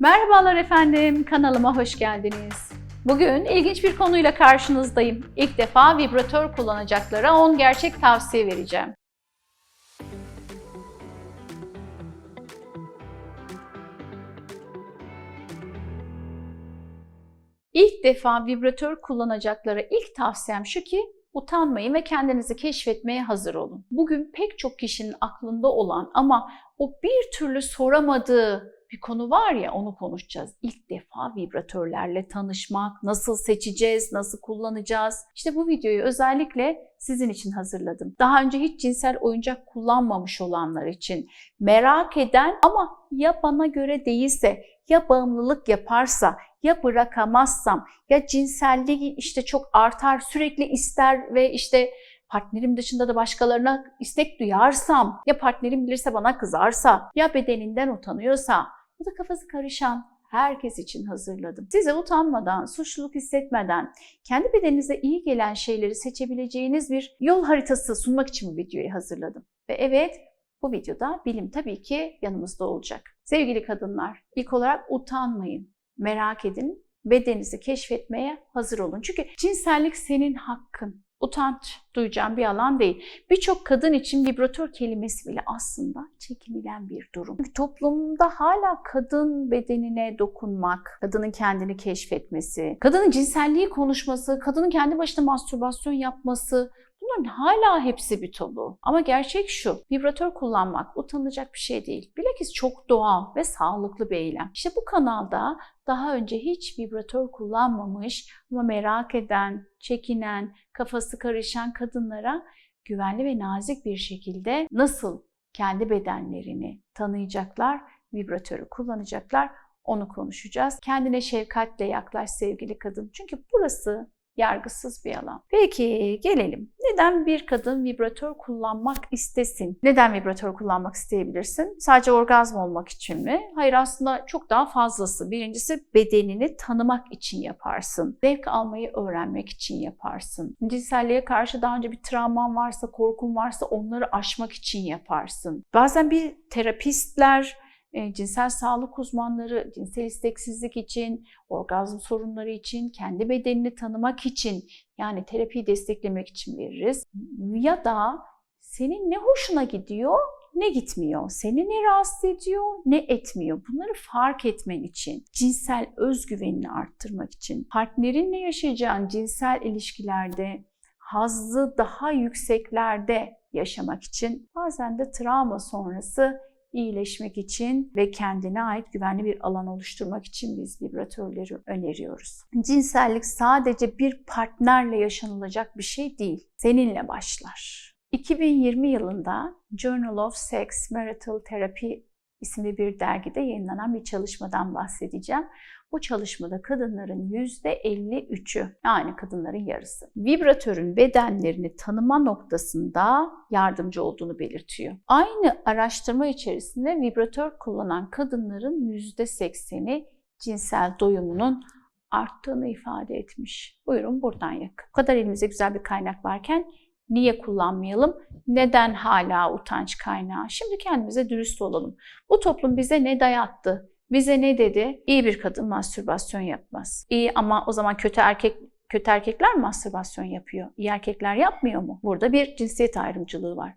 Merhabalar efendim, kanalıma hoş geldiniz. Bugün ilginç bir konuyla karşınızdayım. İlk defa vibratör kullanacaklara 10 gerçek tavsiye vereceğim. İlk defa vibratör kullanacaklara ilk tavsiyem şu ki utanmayın ve kendinizi keşfetmeye hazır olun. Bugün pek çok kişinin aklında olan ama o bir türlü soramadığı bir konu var ya onu konuşacağız. İlk defa vibratörlerle tanışmak, nasıl seçeceğiz, nasıl kullanacağız? İşte bu videoyu özellikle sizin için hazırladım. Daha önce hiç cinsel oyuncak kullanmamış olanlar için merak eden ama ya bana göre değilse, ya bağımlılık yaparsa, ya bırakamazsam, ya cinselliği işte çok artar, sürekli ister ve işte partnerim dışında da başkalarına istek duyarsam, ya partnerim bilirse bana kızarsa, ya bedeninden utanıyorsa, bu da kafası karışan herkes için hazırladım. Size utanmadan, suçluluk hissetmeden, kendi bedeninize iyi gelen şeyleri seçebileceğiniz bir yol haritası sunmak için bu videoyu hazırladım. Ve evet, bu videoda bilim tabii ki yanımızda olacak. Sevgili kadınlar, ilk olarak utanmayın, merak edin, bedeninizi keşfetmeye hazır olun. Çünkü cinsellik senin hakkın utanç duyacağım bir alan değil. Birçok kadın için vibratör kelimesi bile aslında çekinilen bir durum. Çünkü toplumda hala kadın bedenine dokunmak, kadının kendini keşfetmesi, kadının cinselliği konuşması, kadının kendi başına mastürbasyon yapması Bunların hala hepsi bir tabu. Ama gerçek şu, vibratör kullanmak utanılacak bir şey değil. Bilakis çok doğal ve sağlıklı bir eylem. İşte bu kanalda daha önce hiç vibratör kullanmamış ama merak eden, çekinen, kafası karışan kadınlara güvenli ve nazik bir şekilde nasıl kendi bedenlerini tanıyacaklar, vibratörü kullanacaklar onu konuşacağız. Kendine şefkatle yaklaş sevgili kadın. Çünkü burası yargısız bir alan. Peki gelelim. Neden bir kadın vibratör kullanmak istesin? Neden vibratör kullanmak isteyebilirsin? Sadece orgazm olmak için mi? Hayır aslında çok daha fazlası. Birincisi bedenini tanımak için yaparsın. Zevk almayı öğrenmek için yaparsın. Cinselliğe karşı daha önce bir travman varsa, korkun varsa onları aşmak için yaparsın. Bazen bir terapistler e, cinsel sağlık uzmanları cinsel isteksizlik için, orgazm sorunları için, kendi bedenini tanımak için yani terapiyi desteklemek için veririz. Ya da senin ne hoşuna gidiyor, ne gitmiyor, seni ne rahatsız ediyor, ne etmiyor. Bunları fark etmen için, cinsel özgüvenini arttırmak için, partnerinle yaşayacağın cinsel ilişkilerde hazzı daha yükseklerde yaşamak için bazen de travma sonrası iyileşmek için ve kendine ait güvenli bir alan oluşturmak için biz vibratörleri öneriyoruz. Cinsellik sadece bir partnerle yaşanılacak bir şey değil. Seninle başlar. 2020 yılında Journal of Sex Marital Therapy isimli bir dergide yayınlanan bir çalışmadan bahsedeceğim. Bu çalışmada kadınların %53'ü yani kadınların yarısı vibratörün bedenlerini tanıma noktasında yardımcı olduğunu belirtiyor. Aynı araştırma içerisinde vibratör kullanan kadınların %80'i cinsel doyumunun arttığını ifade etmiş. Buyurun buradan yakın. Bu kadar elimizde güzel bir kaynak varken Niye kullanmayalım? Neden hala utanç kaynağı? Şimdi kendimize dürüst olalım. Bu toplum bize ne dayattı? Bize ne dedi? İyi bir kadın mastürbasyon yapmaz. İyi ama o zaman kötü erkek kötü erkekler mastürbasyon yapıyor? İyi erkekler yapmıyor mu? Burada bir cinsiyet ayrımcılığı var.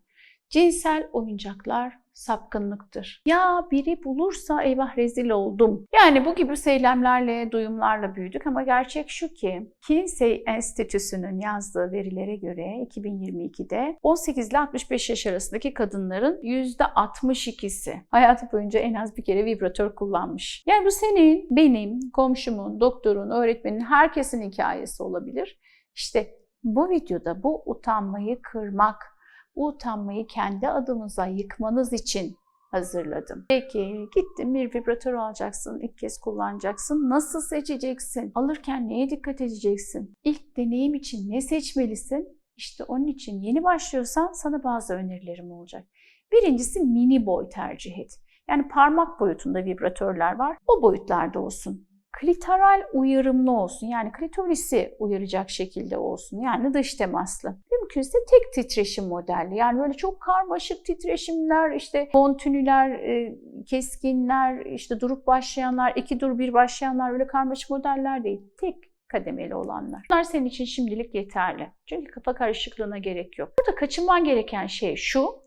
Cinsel oyuncaklar sapkınlıktır. Ya biri bulursa eyvah rezil oldum. Yani bu gibi söylemlerle, duyumlarla büyüdük ama gerçek şu ki Kinsey Enstitüsü'nün yazdığı verilere göre 2022'de 18 ile 65 yaş arasındaki kadınların %62'si hayatı boyunca en az bir kere vibratör kullanmış. Yani bu senin, benim, komşumun, doktorun, öğretmenin, herkesin hikayesi olabilir. İşte bu videoda bu utanmayı kırmak, bu utanmayı kendi adımıza yıkmanız için hazırladım. Peki gittin bir vibratör alacaksın, ilk kez kullanacaksın. Nasıl seçeceksin? Alırken neye dikkat edeceksin? İlk deneyim için ne seçmelisin? İşte onun için yeni başlıyorsan sana bazı önerilerim olacak. Birincisi mini boy tercih et. Yani parmak boyutunda vibratörler var. O boyutlarda olsun. Klitoral uyarımlı olsun. Yani klitorisi uyaracak şekilde olsun. Yani dış temaslı. Mümkünse tek titreşim modelli. Yani böyle çok karmaşık titreşimler, işte kontünüler, e, keskinler, işte durup başlayanlar, iki dur bir başlayanlar öyle karmaşık modeller değil. Tek kademeli olanlar. Bunlar senin için şimdilik yeterli. Çünkü kafa karışıklığına gerek yok. Burada kaçınman gereken şey şu.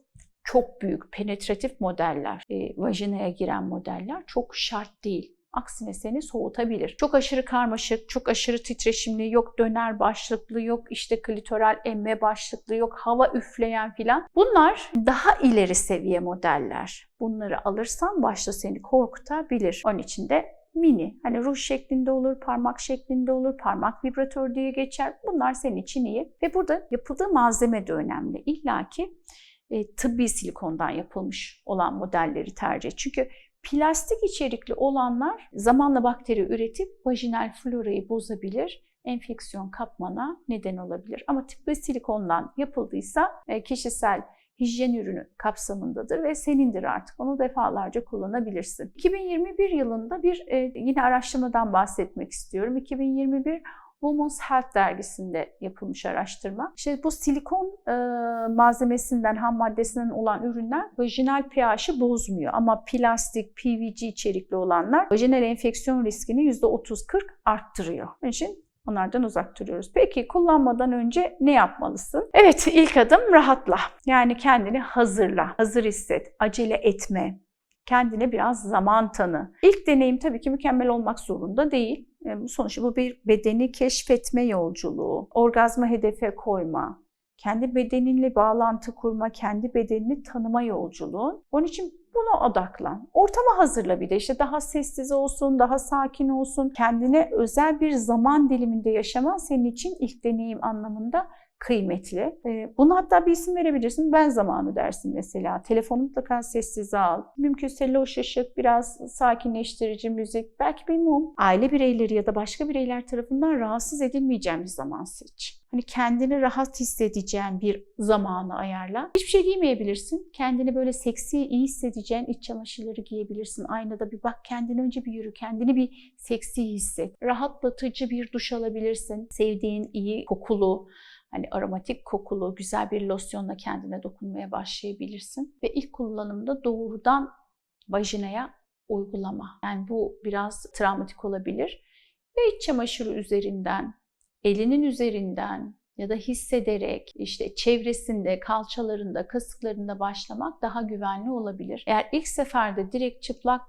Çok büyük penetratif modeller, e, vajinaya giren modeller çok şart değil. Aksine seni soğutabilir. Çok aşırı karmaşık, çok aşırı titreşimli, yok döner başlıklı, yok işte klitoral emme başlıklı, yok hava üfleyen filan. Bunlar daha ileri seviye modeller. Bunları alırsan başta seni korkutabilir. Onun için de mini. Hani ruj şeklinde olur, parmak şeklinde olur, parmak vibratör diye geçer. Bunlar senin için iyi. Ve burada yapıldığı malzeme de önemli. İlla ki e, tıbbi silikondan yapılmış olan modelleri tercih. Çünkü plastik içerikli olanlar zamanla bakteri üretip vajinal florayı bozabilir enfeksiyon kapmana neden olabilir. Ama tıbbi silikondan yapıldıysa e, kişisel hijyen ürünü kapsamındadır ve senindir artık. Onu defalarca kullanabilirsin. 2021 yılında bir e, yine araştırmadan bahsetmek istiyorum. 2021 Women's Health dergisinde yapılmış araştırma. İşte bu silikon e, malzemesinden, ham maddesinden olan ürünler vajinal pH'i bozmuyor. Ama plastik, PVC içerikli olanlar vajinal enfeksiyon riskini %30-40 arttırıyor. Onun için Onlardan uzak duruyoruz. Peki kullanmadan önce ne yapmalısın? Evet ilk adım rahatla. Yani kendini hazırla. Hazır hisset. Acele etme. Kendine biraz zaman tanı. İlk deneyim tabii ki mükemmel olmak zorunda değil. E, Sonuçta bu bir bedeni keşfetme yolculuğu. Orgazma hedefe koyma. Kendi bedeninle bağlantı kurma, kendi bedenini tanıma yolculuğu. Onun için buna odaklan. Ortamı hazırla bir de işte daha sessiz olsun, daha sakin olsun. Kendine özel bir zaman diliminde yaşaman senin için ilk deneyim anlamında kıymetli. Buna hatta bir isim verebilirsin. Ben zamanı dersin mesela. Telefonu mutlaka sessize al. Mümkünse loş ışık, biraz sakinleştirici müzik, belki bir mum. Aile bireyleri ya da başka bireyler tarafından rahatsız edilmeyeceğin bir zaman seç. Hani kendini rahat hissedeceğin bir zamanı ayarla. Hiçbir şey giymeyebilirsin. Kendini böyle seksi, iyi hissedeceğin iç çamaşırları giyebilirsin. Aynada bir bak kendini önce bir yürü. Kendini bir seksi hisset. Rahatlatıcı bir duş alabilirsin. Sevdiğin iyi kokulu, hani aromatik kokulu güzel bir losyonla kendine dokunmaya başlayabilirsin. Ve ilk kullanımda doğrudan vajinaya uygulama. Yani bu biraz travmatik olabilir. Ve iç çamaşırı üzerinden, elinin üzerinden ya da hissederek işte çevresinde, kalçalarında, kasıklarında başlamak daha güvenli olabilir. Eğer ilk seferde direkt çıplak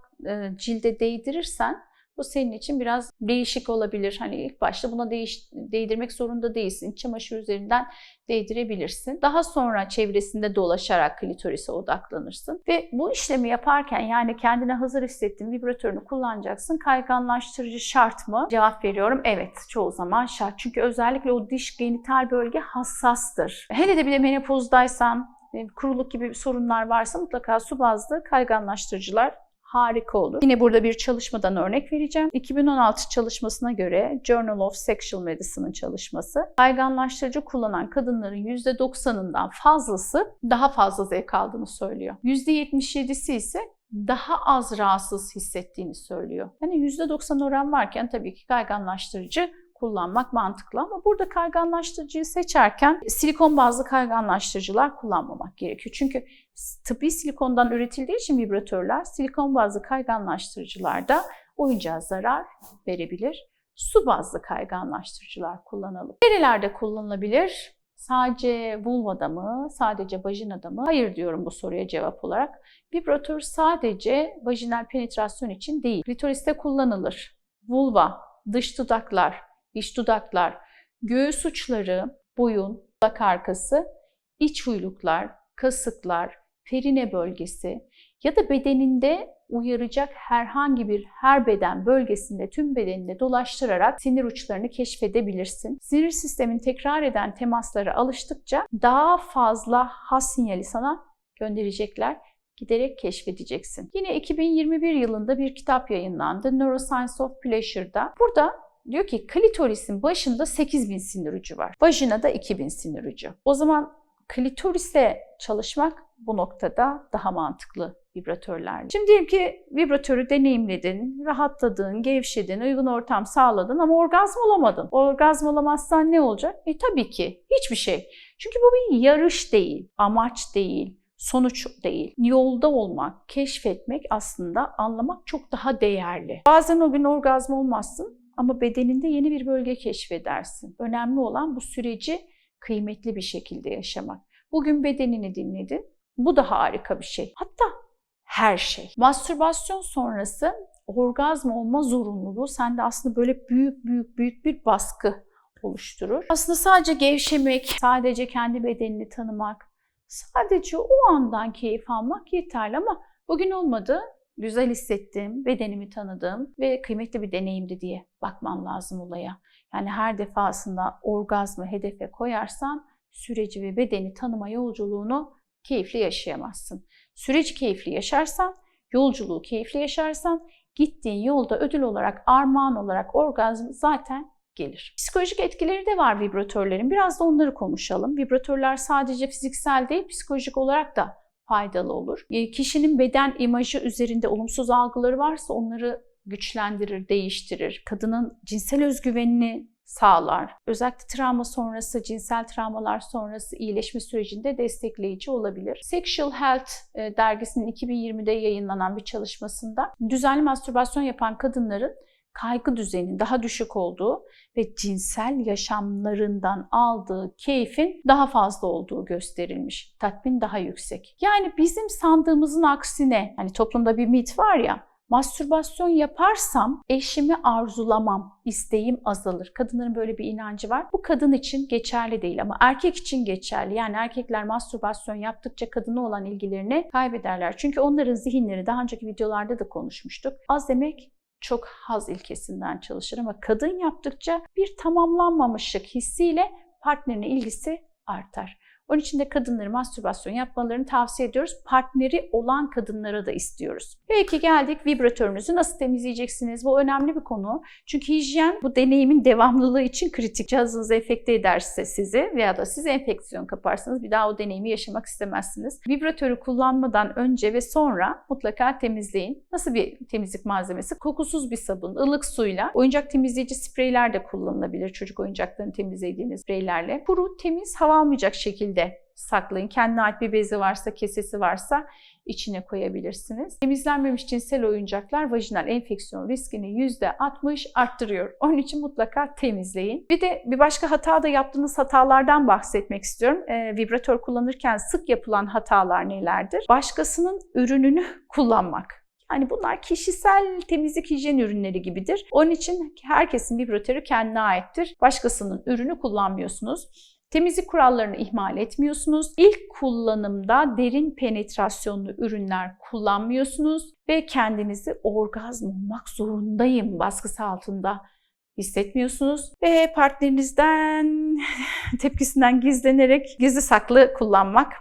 cilde değdirirsen bu senin için biraz değişik olabilir. Hani ilk başta buna değiş, değdirmek zorunda değilsin. Çamaşır üzerinden değdirebilirsin. Daha sonra çevresinde dolaşarak klitorise odaklanırsın. Ve bu işlemi yaparken yani kendine hazır hissettiğin vibratörünü kullanacaksın. Kayganlaştırıcı şart mı? Cevap veriyorum evet çoğu zaman şart. Çünkü özellikle o diş genital bölge hassastır. Hele de bir de menopozdaysan, e, kuruluk gibi sorunlar varsa mutlaka su bazlı kayganlaştırıcılar harika olur. Yine burada bir çalışmadan örnek vereceğim. 2016 çalışmasına göre Journal of Sexual Medicine'ın çalışması kayganlaştırıcı kullanan kadınların %90'ından fazlası daha fazla zevk aldığını söylüyor. %77'si ise daha az rahatsız hissettiğini söylüyor. Yani %90 oran varken tabii ki kayganlaştırıcı kullanmak mantıklı ama burada kayganlaştırıcıyı seçerken silikon bazlı kayganlaştırıcılar kullanmamak gerekiyor. Çünkü tıbbi silikondan üretildiği için vibratörler silikon bazlı kayganlaştırıcılarda oyuncağa zarar verebilir. Su bazlı kayganlaştırıcılar kullanalım. Nerelerde kullanılabilir? Sadece vulvada mı, sadece vajinada mı? Hayır diyorum bu soruya cevap olarak. Vibratör sadece vajinal penetrasyon için değil. Klitoriste kullanılır. Vulva, dış dudaklar, iç dudaklar, göğüs uçları, boyun, dudak arkası, iç uyluklar, kasıklar, perine bölgesi ya da bedeninde uyaracak herhangi bir her beden bölgesinde tüm bedeninde dolaştırarak sinir uçlarını keşfedebilirsin. Sinir sistemin tekrar eden temaslara alıştıkça daha fazla has sinyali sana gönderecekler giderek keşfedeceksin. Yine 2021 yılında bir kitap yayınlandı. Neuroscience of Pleasure'da. Burada diyor ki klitorisin başında 8000 sinir ucu var. Vajinada 2000 sinir ucu. O zaman klitorise çalışmak bu noktada daha mantıklı vibratörlerle. Şimdi diyelim ki vibratörü deneyimledin, rahatladın, gevşedin, uygun ortam sağladın ama orgazm olamadın. Orgazm olamazsan ne olacak? E tabii ki hiçbir şey. Çünkü bu bir yarış değil, amaç değil, sonuç değil. Yolda olmak, keşfetmek aslında anlamak çok daha değerli. Bazen o gün orgazm olmazsın ama bedeninde yeni bir bölge keşfedersin. Önemli olan bu süreci kıymetli bir şekilde yaşamak. Bugün bedenini dinledin. Bu da harika bir şey. Hatta her şey. Mastürbasyon sonrası orgazm olma zorunluluğu sende aslında böyle büyük büyük büyük bir baskı oluşturur. Aslında sadece gevşemek, sadece kendi bedenini tanımak, sadece o andan keyif almak yeterli ama bugün olmadı. Güzel hissettim, bedenimi tanıdım ve kıymetli bir deneyimdi diye bakmam lazım olaya. Yani her defasında orgazmı hedefe koyarsan süreci ve bedeni tanıma yolculuğunu keyifli yaşayamazsın. Süreci keyifli yaşarsan, yolculuğu keyifli yaşarsan gittiğin yolda ödül olarak, armağan olarak orgazm zaten gelir. Psikolojik etkileri de var vibratörlerin. Biraz da onları konuşalım. Vibratörler sadece fiziksel değil, psikolojik olarak da faydalı olur. E, kişinin beden imajı üzerinde olumsuz algıları varsa onları güçlendirir, değiştirir. Kadının cinsel özgüvenini sağlar. Özellikle travma sonrası, cinsel travmalar sonrası iyileşme sürecinde destekleyici olabilir. Sexual Health e, dergisinin 2020'de yayınlanan bir çalışmasında düzenli mastürbasyon yapan kadınların kaygı düzeyinin daha düşük olduğu ve cinsel yaşamlarından aldığı keyfin daha fazla olduğu gösterilmiş. Tatmin daha yüksek. Yani bizim sandığımızın aksine hani toplumda bir mit var ya mastürbasyon yaparsam eşimi arzulamam, isteğim azalır. Kadınların böyle bir inancı var. Bu kadın için geçerli değil ama erkek için geçerli. Yani erkekler mastürbasyon yaptıkça kadına olan ilgilerini kaybederler. Çünkü onların zihinleri daha önceki videolarda da konuşmuştuk. Az demek çok haz ilkesinden çalışır ama kadın yaptıkça bir tamamlanmamışlık hissiyle partnerine ilgisi artar. Onun için de kadınları mastürbasyon yapmalarını tavsiye ediyoruz. Partneri olan kadınlara da istiyoruz. Peki geldik vibratörünüzü nasıl temizleyeceksiniz? Bu önemli bir konu. Çünkü hijyen bu deneyimin devamlılığı için kritik. Cihazınız enfekte ederse sizi veya da siz enfeksiyon kaparsanız bir daha o deneyimi yaşamak istemezsiniz. Vibratörü kullanmadan önce ve sonra mutlaka temizleyin. Nasıl bir temizlik malzemesi? Kokusuz bir sabun, ılık suyla, oyuncak temizleyici spreyler de kullanılabilir. Çocuk oyuncaklarını temizlediğiniz spreylerle. Kuru, temiz, hava almayacak şekilde saklayın. Kendine ait bir bezi varsa, kesesi varsa içine koyabilirsiniz. Temizlenmemiş cinsel oyuncaklar vajinal enfeksiyon riskini %60 arttırıyor. Onun için mutlaka temizleyin. Bir de bir başka hata da yaptığınız hatalardan bahsetmek istiyorum. E, vibratör kullanırken sık yapılan hatalar nelerdir? Başkasının ürününü kullanmak. Yani bunlar kişisel temizlik hijyen ürünleri gibidir. Onun için herkesin vibratörü kendine aittir. Başkasının ürünü kullanmıyorsunuz. Temizlik kurallarını ihmal etmiyorsunuz. İlk kullanımda derin penetrasyonlu ürünler kullanmıyorsunuz ve kendinizi orgazm olmak zorundayım baskısı altında hissetmiyorsunuz ve partnerinizden tepkisinden gizlenerek gizli saklı kullanmak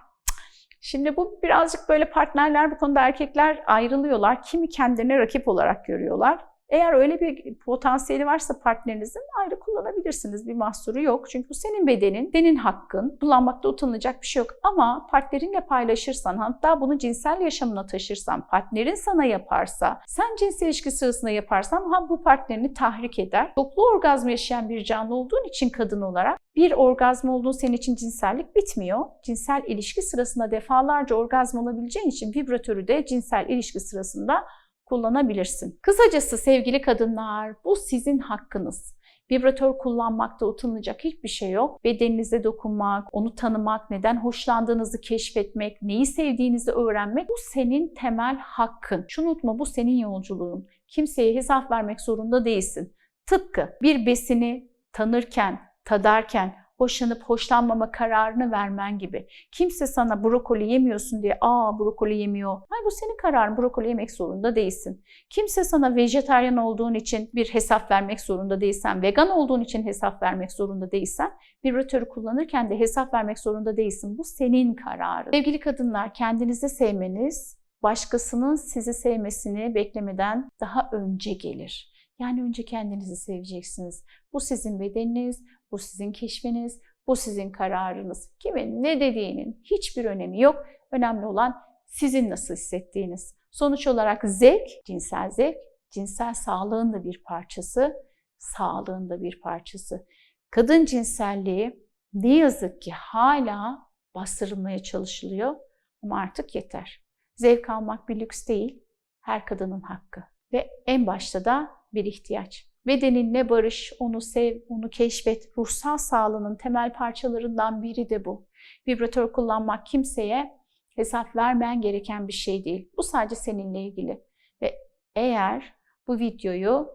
Şimdi bu birazcık böyle partnerler bu konuda erkekler ayrılıyorlar. Kimi kendine rakip olarak görüyorlar. Eğer öyle bir potansiyeli varsa partnerinizin ayrı kullanabilirsiniz. Bir mahsuru yok. Çünkü bu senin bedenin, senin hakkın. Kullanmakta utanılacak bir şey yok. Ama partnerinle paylaşırsan, hatta bunu cinsel yaşamına taşırsan, partnerin sana yaparsa, sen cinsel ilişki sırasında yaparsan ha bu partnerini tahrik eder. Çoklu orgazm yaşayan bir canlı olduğun için kadın olarak bir orgazm olduğu senin için cinsellik bitmiyor. Cinsel ilişki sırasında defalarca orgazm olabileceğin için vibratörü de cinsel ilişki sırasında kullanabilirsin. Kısacası sevgili kadınlar bu sizin hakkınız. Vibratör kullanmakta utanılacak hiçbir şey yok. Bedeninize dokunmak, onu tanımak, neden hoşlandığınızı keşfetmek, neyi sevdiğinizi öğrenmek bu senin temel hakkın. Şunu unutma bu senin yolculuğun. Kimseye hesap vermek zorunda değilsin. Tıpkı bir besini tanırken, tadarken, hoşlanıp hoşlanmama kararını vermen gibi. Kimse sana brokoli yemiyorsun diye aa brokoli yemiyor. Hayır bu senin kararın brokoli yemek zorunda değilsin. Kimse sana vejetaryen olduğun için bir hesap vermek zorunda değilsen, vegan olduğun için hesap vermek zorunda değilsen, vibratörü kullanırken de hesap vermek zorunda değilsin. Bu senin kararın. Sevgili kadınlar kendinizi sevmeniz, başkasının sizi sevmesini beklemeden daha önce gelir. Yani önce kendinizi seveceksiniz. Bu sizin bedeniniz, bu sizin keşfiniz, bu sizin kararınız. Kimin ne dediğinin hiçbir önemi yok. Önemli olan sizin nasıl hissettiğiniz. Sonuç olarak zevk, cinsel zevk, cinsel sağlığın da bir parçası, sağlığın da bir parçası. Kadın cinselliği ne yazık ki hala bastırılmaya çalışılıyor ama artık yeter. Zevk almak bir lüks değil, her kadının hakkı. Ve en başta da bir ihtiyaç. Bedeninle barış, onu sev, onu keşfet. Ruhsal sağlığının temel parçalarından biri de bu. Vibratör kullanmak kimseye hesap vermen gereken bir şey değil. Bu sadece seninle ilgili. Ve eğer bu videoyu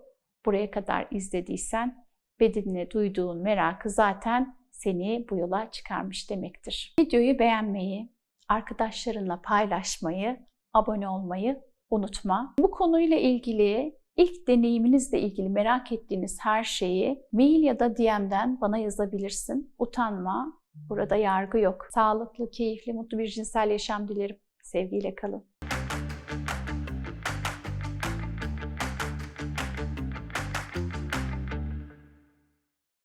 buraya kadar izlediysen bedenine duyduğun merakı zaten seni bu yola çıkarmış demektir. Videoyu beğenmeyi, arkadaşlarınla paylaşmayı, abone olmayı unutma. Bu konuyla ilgili ilk deneyiminizle ilgili merak ettiğiniz her şeyi mail ya da DM'den bana yazabilirsin. Utanma. Burada yargı yok. Sağlıklı, keyifli, mutlu bir cinsel yaşam dilerim. Sevgiyle kalın.